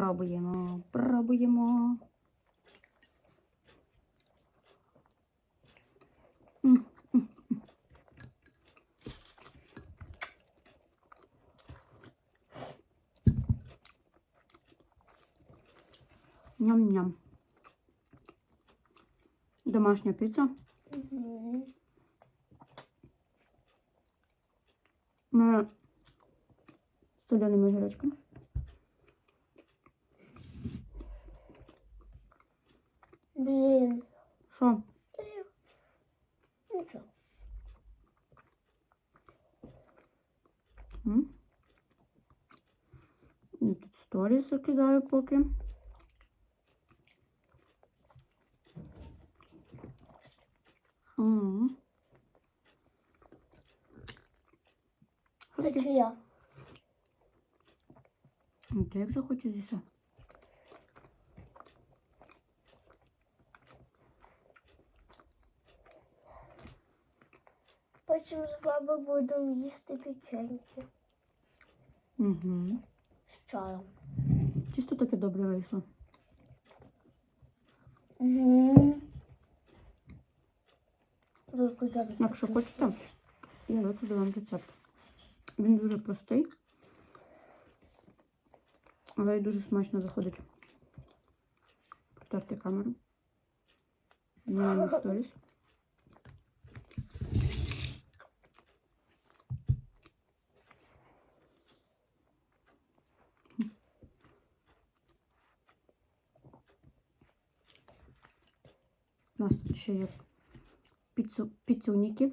Пробуємо, пробуємо. Ням-ням. Домашня піца. Ми з соленими огірочками. Блін. Що? Я- Нічого. М? Я Тут сторіс закидаю поки. Це чия? Ну, Ти як захочеш з'їси. Потім з бабою будемо їсти печеньки Угу. з чаєм. Тісто таке добре вийшло. Угу. Якщо хочете, я викладу вам рецепт. Він дуже простий, але й дуже смачно виходить. Протерти камеру. Знімаємо сторіс. У нас тут ще є піцу, піцюніки.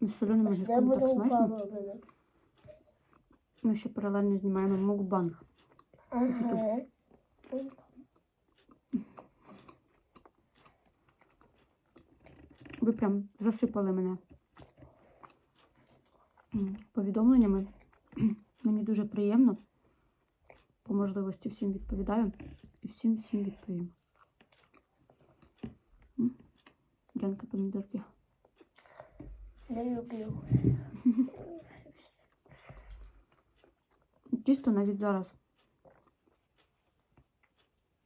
З соленими гірками так смачно. Ми ще паралельно знімаємо мукбанг. Ага. Ви прям засипали мене повідомленнями. Мені дуже приємно. По можливості всім відповідаю всім всім відповім. Янка помідорки. Не люблю. Тісто навіть зараз.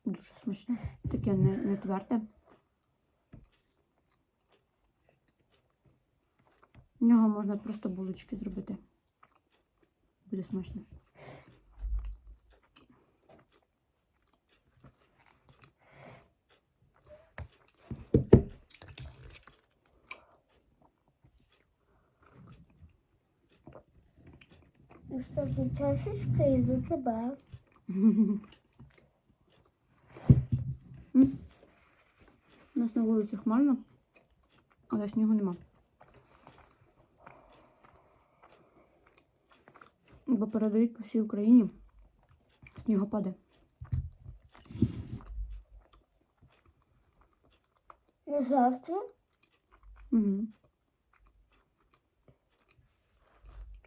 Дуже смачне. Таке не, не тверде. В нього можна просто булочки зробити. Буде смачно. Кстати, чашечка із-за тебе. У нас на вулиці хмарно, але снігу нема. Бо передають по всій Україні снігопади. Не завтра, Угу.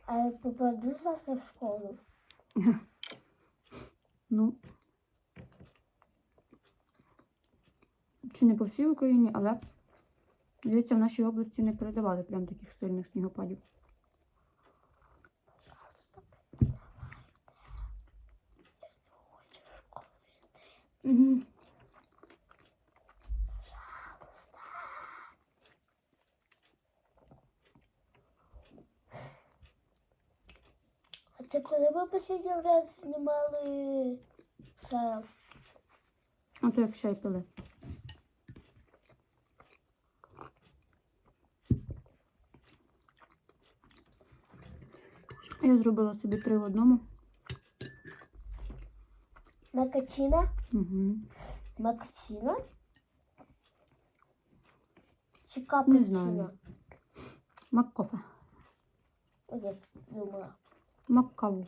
А я попаду завтра в школу. Ну. Чи не по всій Україні, але здається, в нашій області не передавали прям таких сильних снігопадів. Пожалуйста, Угу. пожалуйста. А це коли ми останній раз знімали це? А то як чай пили. Я зробила собі три в одному. Макачина? Угу. Макчина? Чи Не знаю. Маккофе. Я думала. Маккаву.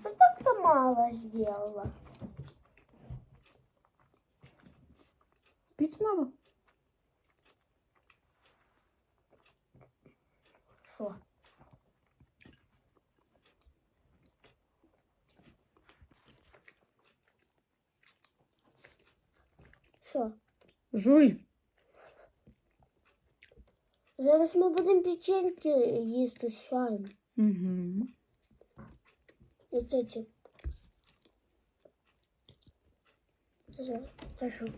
Что так-то мало сделала? Спіть мало? Що? Жуй. Зараз ми будемо печеньки їсти з чаєм. Угу. І тоді. Зараз кажу.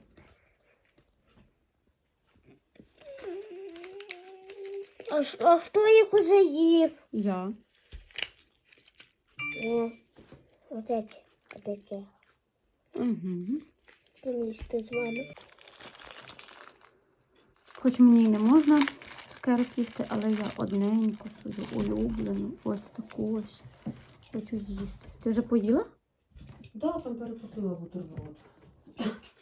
А, ш- а хто їх уже їв? Я. О, от эти, от эти. Угу. Будемо їсти з вами. Хоч мені й не можна цукерок їсти, але я одненьку свою улюблену, ось таку ось хочу з'їсти. Ти вже поїла? Да, там перекусила бутерброд.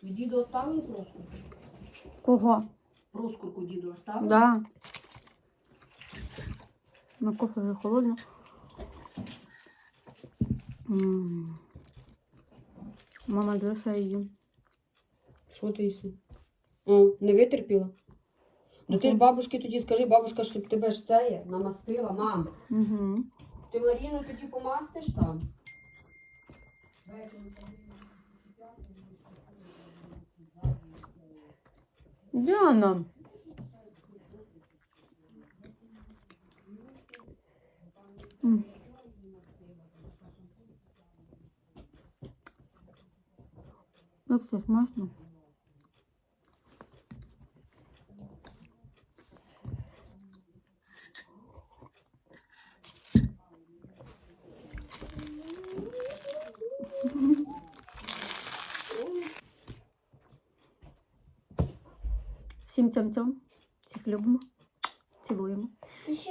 Діду оставили проскурку? Кого? Проскурку діду оставили? Да. На кофе вже холодно. М. Мама, диви, що я їм. Що ти їси? О, не витерпіла? Ну ти ж бабушки тоді скажи, бабушка, щоб тебе ж це є, намастила, мам. Угу. Ти Маріну тоді помастиш там? Діана. М. Як це смачно. Всім цьом-цьом. Всіх любимо. Цілуємо.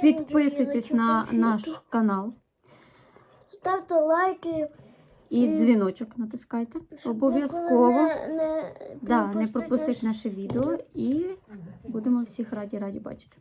Підписуйтесь на наш канал Ставте лайки. і дзвіночок натискайте. Обов'язково. Не, не, Да, не пропустити наше відео і будемо всіх раді раді бачити.